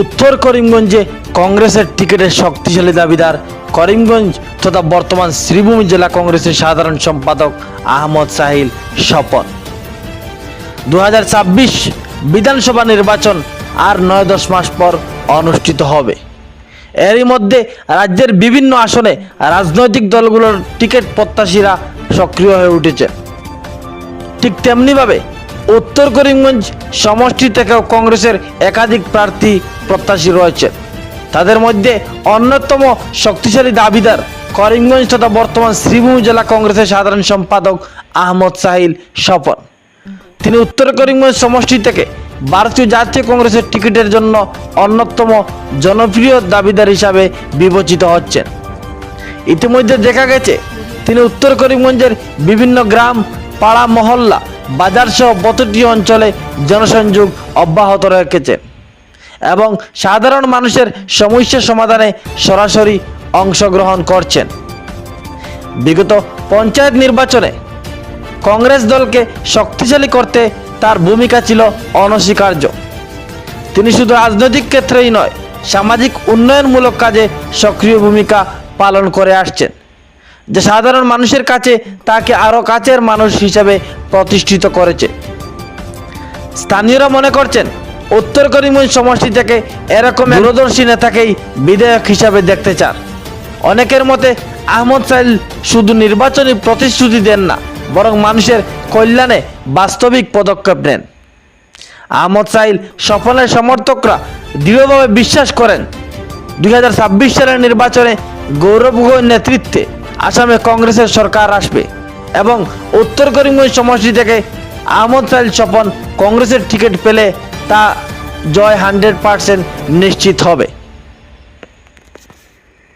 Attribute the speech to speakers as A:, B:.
A: উত্তর করিমগঞ্জে কংগ্রেসের টিকিটের শক্তিশালী দাবিদার করিমগঞ্জ তথা বর্তমান শ্রীভূমি জেলা কংগ্রেসের সাধারণ সম্পাদক আহমদ সাহিল শপথ। দু বিধানসভা নির্বাচন আর নয় দশ মাস পর অনুষ্ঠিত হবে। এরই মধ্যে রাজ্যের বিভিন্ন আসনে রাজনৈতিক দলগুলোর টিকিট প্রত্যাশীরা সক্রিয় হয়ে উঠেছে। ঠিক তেমনিভাবে উত্তর করিমগঞ্জ সমষ্টি থেকেও কংগ্রেসের একাধিক প্রার্থী প্রত্যাশী রয়েছে। তাদের মধ্যে অন্যতম শক্তিশালী দাবিদার করিমগঞ্জ তথা বর্তমান শ্রীভূমি জেলা কংগ্রেসের সাধারণ সম্পাদক আহমদ সাহিল স্বপন। তিনি উত্তর করিমগঞ্জ সমষ্টি থেকে ভারতীয় জাতীয় কংগ্রেসের টিকিটের জন্য অন্যতম জনপ্রিয় দাবিদার হিসাবে বিবেচিত হচ্ছেন। ইতিমধ্যে দেখা গেছে, তিনি উত্তর করিমগঞ্জের বিভিন্ন গ্রাম পাড়া মহল্লা বাজার সহ প্রতিটি অঞ্চলে জনসংযোগ অব্যাহত রেখেছে এবং সাধারণ মানুষের সমস্যা সমাধানে সরাসরি অংশগ্রহণ করছেন। বিগত পঞ্চায়েত নির্বাচনে কংগ্রেস দলকে শক্তিশালী করতে তার ভূমিকা ছিল অনস্বীকার্য। তিনি শুধু রাজনৈতিক ক্ষেত্রেই নয়, সামাজিক উন্নয়নমূলক কাজে সক্রিয় ভূমিকা পালন করে আসছেন। যা সাধারণ মানুষের কাছে তাকে আরও কাছের মানুষ হিসাবে প্রতিষ্ঠিত করেছে। স্থানীয়রা মনে করছেন উত্তর করিমগঞ্জ সমষ্টি থেকে এরকম দূরদর্শী নেতাকেই বিধায়ক হিসাবে দেখতে চান। অনেকের মতে আহমদ সাইল শুধু নির্বাচনী প্রতিশ্রুতি দেন না বরং মানুষের কল্যাণে বাস্তবিক পদক্ষেপ নেন। আহমদ সাইল সফলের সমর্থকরা দৃঢ়ভাবে বিশ্বাস করেন দুই হাজার ছাব্বিশ সালের নির্বাচনে গৌরব নেতৃত্বে আসামে কংগ্রেসের সরকার আসবে এবং উত্তর করিমগঞ্জ সমষ্টি থেকে আহমদ সাইল স্বপন কংগ্রেসের টিকিট পেলে তা জয় হান্ড্রেড পার্সেন্ট নিশ্চিত হবে।